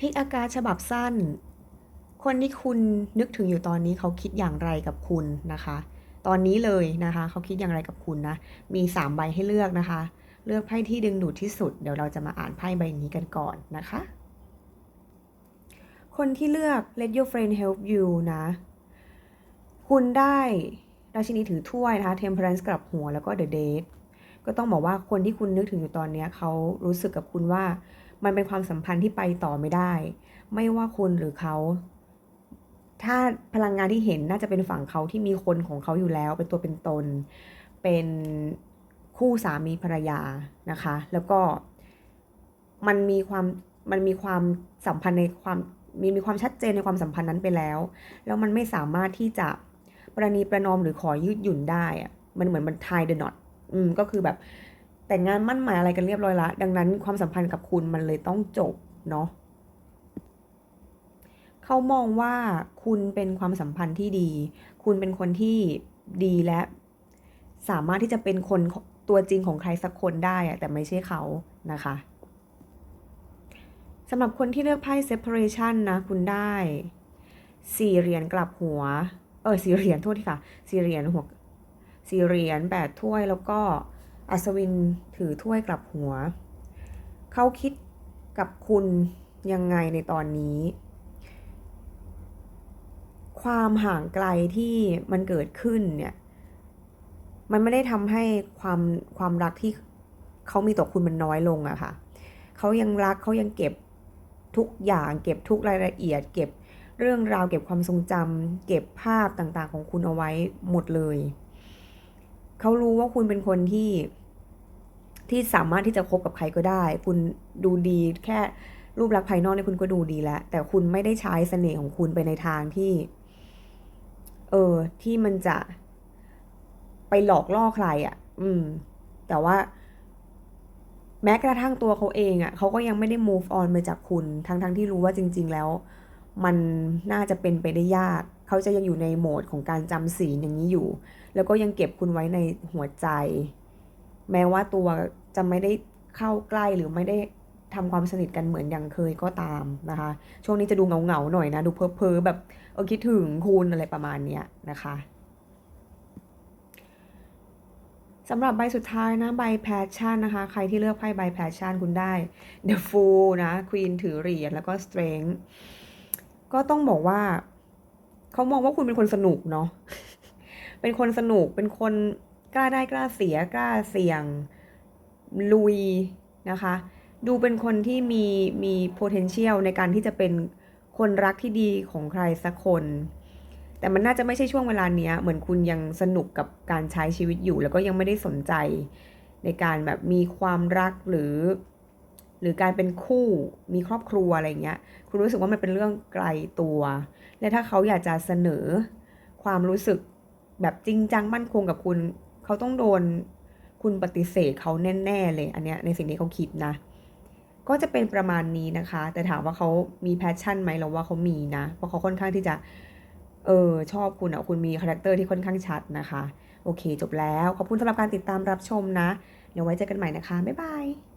พิกอากาศฉบับสั้น คนที่คุณนึกถึงอยู่ตอนนี้เขาคิดอย่างไรกับคุณนะคะ ตอนนี้เลยนะคะ เขาคิดอย่างไรกับคุณนะ มี 3 ใบให้เลือกนะคะ เลือกไพ่ที่ดึงดูดที่สุด เดี๋ยวเราจะมาอ่านไพ่ใบนี้กันก่อนนะคะ คนที่เลือก let your friend help you นะ คุณได้ราชินีถือถ้วยนะคะ temperance กลับหัวแล้วก็ the date ก็ต้องบอกว่าคนที่คุณนึกถึงอยู่ตอนนี้เขารู้สึกกับคุณว่า มันเป็นความสัมพันธ์ที่ไปต่อไม่ได้ ไม่ว่าคุณหรือเขา ถ้าพลังงานที่เห็นน่าจะเป็นฝั่งเขาที่มีคนของเขาอยู่แล้ว เป็นตัวเป็นตน เป็นคู่สามีภรรยานะคะ แล้วก็มันมีความมันมีความสัมพันธ์ในความมีมีความชัดเจนในความสัมพันธ์นั้นไปแล้ว แล้วมันไม่สามารถที่จะประนีประนอมหรือขอยืดหยุ่นได้อะมันเหมือนมันทายเดอะน็อตอืมก็คือแบบ แต่งงานมั่นหมายอะไรกันเรียบร้อยละ ดังนั้นความสัมพันธ์กับคุณมันเลยต้องจบเนาะเขามองว่าคุณเป็นความสัมพันธ์ที่ดี คุณเป็นคนที่ดีและสามารถที่จะเป็นคนตัวจริงของใครสักคนได้อะแต่ไม่ใช่เขานะคะสำหรับคนที่เลือกไพ่ separation นะ คุณได้สี่เหรียญกลับหัว เออสี่เหรียญโทษทีค่ะสี่เหรียญหัวสี่เหรียญแปดถ้วยแล้วก็ อัศวินถือถ้วยกลับหัว เขาคิดกับคุณยังไงในตอนนี้ ความห่างไกลที่มันเกิดขึ้นเนี่ย มันไม่ได้ทำให้ความความรักที่เขามีต่อคุณมันน้อยลงอะค่ะ เขายังรักเขายังเก็บทุกอย่างเก็บทุกรายละเอียด เก็บเรื่องราวเก็บความทรงจำเก็บภาพต่างๆของคุณเอาไว้หมดเลย เขารู้ว่าคุณเป็นคนที่ ที่สามารถที่จะคบกับใครก็ได้ คุณดูดีแค่รูปลักษณ์ภายนอกเนี่ยคุณก็ดูดีแล้ว แต่คุณไม่ได้ใช้เสน่ห์ของคุณไปในทางที่ เออ ที่มันจะไปหลอกล่อใครอะ่ะ อืม แต่ว่า แม้กระทั่งตัวเขาเองอะ่ะเขาก็ยังไม่ได้ move on ไปจากคุณ ทั้งๆทที่รู้ว่าจริง ๆ แล้ว มันน่าจะเป็นไปได้ยาก เขาจะยังอยู่ในโหมดของการจำศีลอย่างนี้อยู่ แล้วก็ยังเก็บคุณไว้ในหัวใจ แม้ว่าตัว จะไม่ได้เข้าใกล้หรือไม่ได้ทำความสนิทกันเหมือนอย่างเคยก็ตามนะคะ ช่วงนี้จะดูเงาๆหน่อยนะ ดูเพ้อๆแบบเออคิดถึงคุณอะไรประมาณเนี้ยนะคะสำหรับใบสุดท้ายนะใบ passion นะคะ ใครที่เลือกไพ่ใบ passion คุณได้ the fool นะ queen ถือเหรียญแล้วก็ strength ก็ต้องบอกว่า เขามองว่าคุณเป็นคนสนุกเนาะเป็นคนสนุกเป็นคนกล้าได้กล้าเสียกล้าเสี่ยง ลุยนะคะ ดูเป็นคนที่มีมี potential ในการที่จะเป็นคนรักที่ดีของใครสักคน แต่มันน่าจะไม่ใช่ช่วงเวลาเนี้ย เหมือนคุณยังสนุกกับการใช้ชีวิตอยู่ แล้วก็ยังไม่ได้สนใจในการแบบมีความรักหรือ หรือการเป็นคู่มีครอบครัวอะไรเงี้ย คุณรู้สึกว่ามันเป็นเรื่องไกลตัว และถ้าเขาอยากจะเสนอความรู้สึกแบบจริงจังมั่นคงกับคุณ เขาต้องโดน คุณปฏิเสธเขาแน่ ๆ เลย อันเนี้ยในสิ่งที่เขาคิดนะ ก็จะเป็นประมาณนี้นะคะ แต่ถามว่าเขามีแพชชั่นไหมเราว่าเขามีนะ เพราะเขาค่อนข้างที่จะ เออ ชอบคุณอะ คุณมีคาแรคเตอร์ที่ค่อนข้างชัดนะคะ โอเค จบแล้ว ขอบคุณสำหรับการติดตามรับชมนะ เดี๋ยวไว้เจอกันใหม่นะคะ บ๊ายบาย